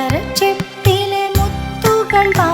മരച്ചെപ്പിലെ മുത്തുകൾ വാ